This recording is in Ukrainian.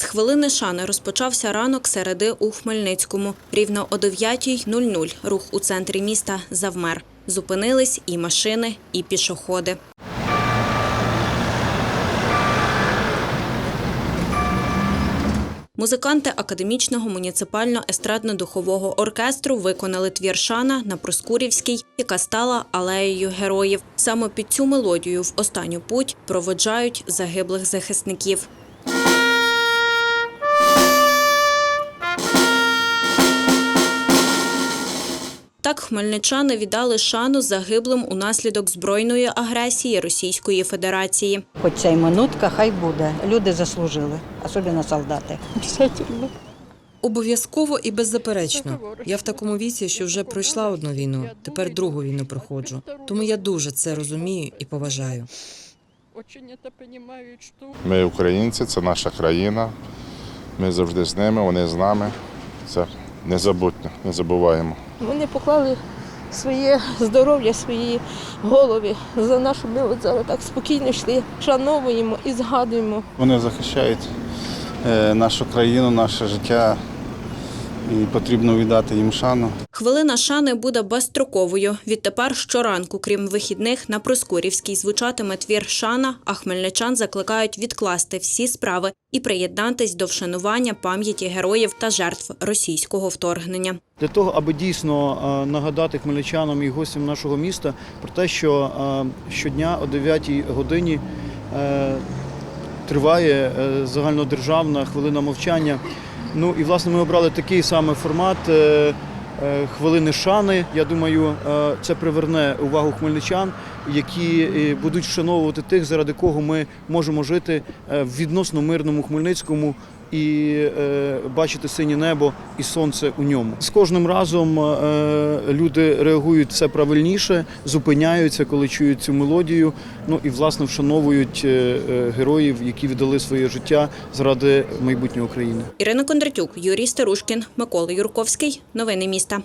З хвилини шани розпочався ранок середи у Хмельницькому. Рівно о 9.00 рух у центрі міста завмер. Зупинились і машини, і пішоходи. Музиканти академічного муніципально-естрадно-духового оркестру виконали твір Шана на Проскурівській, яка стала алеєю героїв. Саме під цю мелодію в останню путь проводжають загиблих захисників. Так хмельничани віддали шану загиблим унаслідок збройної агресії Російської Федерації. Хоч ця й минутка, хай буде. Люди заслужили, особливо солдати. Обов'язково і беззаперечно. Я в такому віці, що вже пройшла одну війну, тепер другу війну проходжу. Тому я дуже це розумію і поважаю. Ми українці, це наша країна. Ми завжди з ними, вони з нами. Це незабутньо, не забуваємо. Вони поклали своє здоров'я, свої голови за нашу ми от зараз так спокійно йшли, шановуємо і згадуємо. Вони захищають е, нашу країну, наше життя, і потрібно віддати їм шану. Хвилина шани буде безстроковою. Відтепер щоранку, крім вихідних, на Проскурівській звучатиме твір Шана, а хмельничан закликають відкласти всі справи і приєднатись до вшанування пам'яті героїв та жертв російського вторгнення. для того, аби дійсно е, нагадати хмельничанам і гостям нашого міста про те, що е, щодня о 9 годині е, триває загальнодержавна хвилина мовчання. Ну і власне ми обрали такий самий формат. е, е, Хвилини шани. Я думаю, е, це приверне увагу хмельничан, які е, будуть вшановувати тих, заради кого ми можемо жити е, в відносно мирному Хмельницькому і е, бачити синє небо і сонце у ньому. З кожним разом е, люди реагують все правильніше, зупиняються, коли чують цю мелодію. Ну і власне вшановують е, е, героїв, які віддали своє життя заради майбутнього України. Ірина Кондратюк, Юрій Старушкін, Микола Юрковський. Новини міста.